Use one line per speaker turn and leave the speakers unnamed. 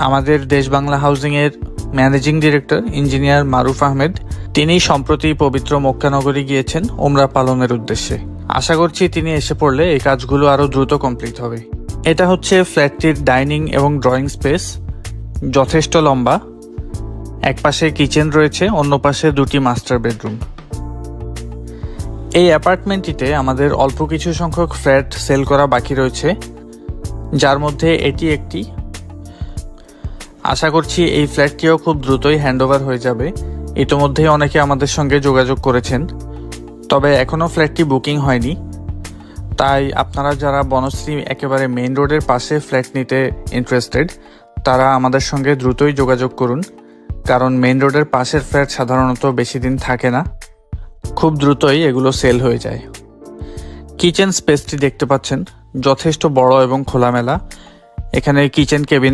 আমাদের দেশ Bangla হাউজিংয়ের managing director engineer Maruf Ahmed. তিনি সম্প্রতি পবিত্র মক্কানগরী গিয়েছেন ওমরা পালনের উদ্দেশ্যে। আশা করছি তিনি এসে পড়লে এই কাজগুলো আরও দ্রুত কমপ্লিট হবে। এটা হচ্ছে ফ্ল্যাটটির ডাইনিং এবং ড্রয়িং স্পেস। যথেষ্ট লম্বা। এক পাশে কিচেন রয়েছে, অন্য পাশে দুটি মাস্টার বেডরুম। এই অ্যাপার্টমেন্টটিতে আমাদের অল্প কিছু সংখ্যক ফ্ল্যাট সেল করা বাকি রয়েছে। যার মধ্যে এটি একটি। আশা করছি এই ফ্ল্যাটটিও খুব দ্রুতই হ্যান্ডওভার হয়ে যাবে। ইতোমধ্যেই অনেকে আমাদের সঙ্গে যোগাযোগ করেছেন। তবে এখনও ফ্ল্যাটটি বুকিং হয়নি। তাই আপনারা যারা বনশ্রী একেবারে মেইন রোডের পাশে ফ্ল্যাট নিতে ইন্টারেস্টেড তারা আমাদের সঙ্গে দ্রুতই যোগাযোগ করুন। কারণ মেইন রোডের পাশের ফ্ল্যাট সাধারণত বেশি দিন থাকে না। খুব দ্রুতই এগুলো সেল হয়ে যায়। কিচেন স্পেসটি দেখতে পাচ্ছেন। যথেষ্ট বড় এবং খোলামেলা। এখানে কিচেন কেবিনেট